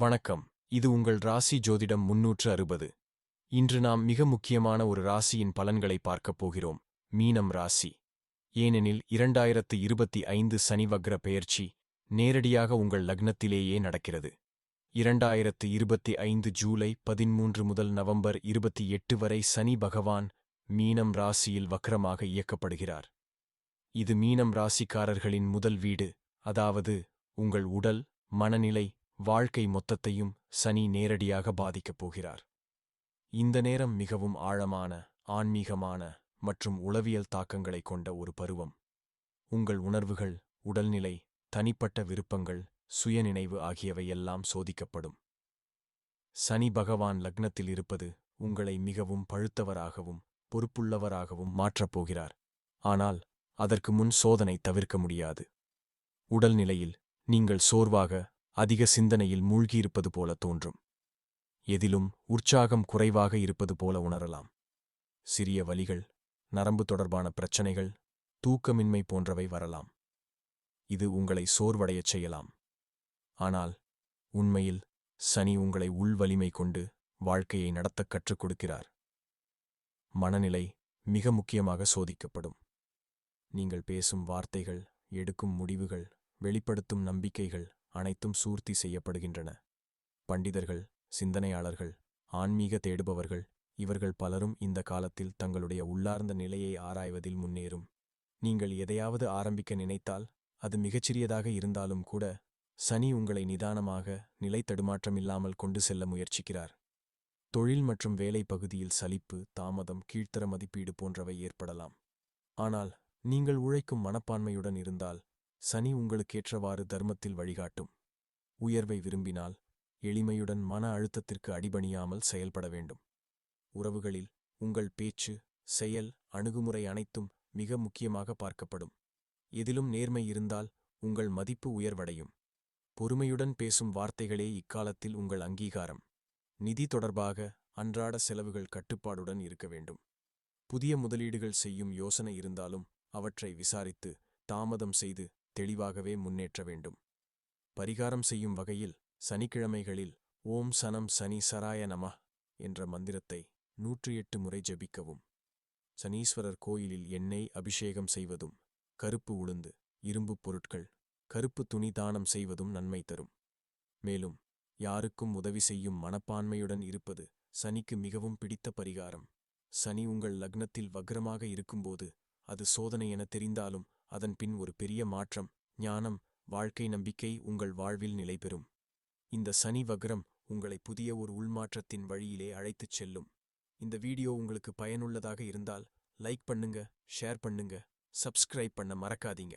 வணக்கம். இது உங்கள் ராசி ஜோதிடம் முன்னூற்று அறுபது. இன்று நாம் மிக முக்கியமான ஒரு ராசியின் பலன்களை பார்க்கப் போகிறோம். மீனம் ராசி. ஏனெனில் இரண்டாயிரத்து இருபத்தி ஐந்து சனி வக்ர பெயர்ச்சி நேரடியாக உங்கள் லக்னத்திலேயே நடக்கிறது. இரண்டாயிரத்து இருபத்தி ஐந்து ஜூலை பதிமூன்று முதல் நவம்பர் இருபத்தி எட்டு வரை சனி பகவான் மீனம் ராசியில் வக்ரமாக இயக்கப்படுகிறார். இது மீனம் ராசிக்காரர்களின் முதல் வீடு அதாவது உங்கள் உடல் மனநிலை வாழ்க்கை மொத்தத்தையும் சனி நேரடியாக பாதிக்கப் போகிறார். இந்த நேரம் மிகவும் ஆழமான ஆன்மீகமான மற்றும் உளவியல் தாக்கங்களை கொண்ட ஒரு பருவம். உங்கள் உணர்வுகள் உடல்நிலை தனிப்பட்ட விருப்பங்கள் சுயநினைவு ஆகியவை எல்லாம் சோதிக்கப்படும். சனி பகவான் லக்னத்தில் இருப்பது உங்களை மிகவும் பழுத்தவராகவும் பொறுப்புள்ளவராகவும் மாற்றப் போகிறார். ஆனால் அதற்கு முன் சோதனை தவிர்க்க முடியாது. உடல்நிலையில் நீங்கள் சோர்வாக அதிக சிந்தனையில் மூழ்கியிருப்பது போல தோன்றும். எதிலும் உற்சாகம் குறைவாக இருப்பது போல உணரலாம். சிறிய வலிகள் நரம்பு தொடர்பான பிரச்சனைகள் தூக்கமின்மை போன்றவை வரலாம். இது உங்களை சோர்வடையச் செய்யலாம். ஆனால் உண்மையில் சனி உங்களை உள்வலிமை கொண்டு வாழ்க்கையை நடத்தக் கற்றுக் கொடுக்கிறார். மனநிலை மிக முக்கியமாக சோதிக்கப்படும். நீங்கள் பேசும் வார்த்தைகள் எடுக்கும் முடிவுகள் வெளிப்படுத்தும் நம்பிக்கைகள் அனைத்தும் சூர்த்தி செய்யப்படுகின்றன. பண்டிதர்கள் சிந்தனையாளர்கள் ஆன்மீக தேடுபவர்கள் இவர்கள் பலரும் இந்த காலத்தில் தங்களுடைய உள்ளார்ந்த நிலையை ஆராய்வதில் முன்னேறும். நீங்கள் எதையாவது ஆரம்பிக்க நினைத்தால் அது மிகச்சிறியதாக இருந்தாலும் கூட சனி உங்களை நிதானமாக நிலை தடுமாற்றமில்லாமல் கொண்டு செல்ல முயற்சிக்கிறார். தொழில் மற்றும் வேலை பகுதியில் சலிப்பு தாமதம் கீழ்த்தர மதிப்பீடு போன்றவை ஏற்படலாம். ஆனால் நீங்கள் உழைக்கும் மனப்பான்மையுடன் இருந்தால் சனி உங்களுக்கேற்றவாறு தர்மத்தில் வழிகாட்டும். உயர்வை விரும்பினால் எளிமையுடன் மன அழுத்தத்திற்கு அடிபணியாமல் செயல்பட வேண்டும். உறவுகளில் உங்கள் பேச்சு செயல் அணுகுமுறை அனைத்தும் மிக முக்கியமாக பார்க்கப்படும். எதிலும் நேர்மை இருந்தால் உங்கள் மதிப்பு உயர்வடையும். பொறுமையுடன் பேசும் வார்த்தைகளே இக்காலத்தில் உங்கள் அங்கீகாரம். நிதி தொடர்பாக அன்றாட செலவுகள் கட்டுப்பாடுடன் இருக்க வேண்டும். புதிய முதலீடுகள் செய்யும் யோசனை இருந்தாலும் அவற்றை விசாரித்து தாமதம் செய்து தெளிவாகவே முன்னேற்ற வேண்டும். பரிகாரம் செய்யும் வகையில் சனிக்கிழமைகளில் ஓம் சனம் சனி சராய நம என்ற மந்திரத்தை நூற்றி எட்டு முறை ஜபிக்கவும். சனீஸ்வரர் கோயிலில் எண்ணெய் அபிஷேகம் செய்வதும் கருப்பு உளுந்து இரும்புப் பொருட்கள் கருப்பு துணி தானம் செய்வதும் நன்மை தரும். மேலும் யாருக்கும் உதவி செய்யும் மனப்பான்மையுடன் இருப்பது சனிக்கு மிகவும் பிடித்த பரிகாரம். சனி உங்கள் லக்னத்தில் வக்ரமாக இருக்கும்போது அது சோதனை என தெரிந்தாலும் அதன் பின் ஒரு பெரிய மாற்றம் ஞானம் வாழ்க்கை நம்பிக்கை உங்கள் வாழ்வில் நிலைபெறும் இந்த சனி வக்ரம் உங்களை புதிய ஒரு உள்மாற்றத்தின் வழியிலே அழைத்துச் செல்லும். இந்த வீடியோ உங்களுக்கு பயனுள்ளதாக இருந்தால் லைக் பண்ணுங்க ஷேர் பண்ணுங்க சப்ஸ்கிரைப் பண்ண மறக்காதீங்க.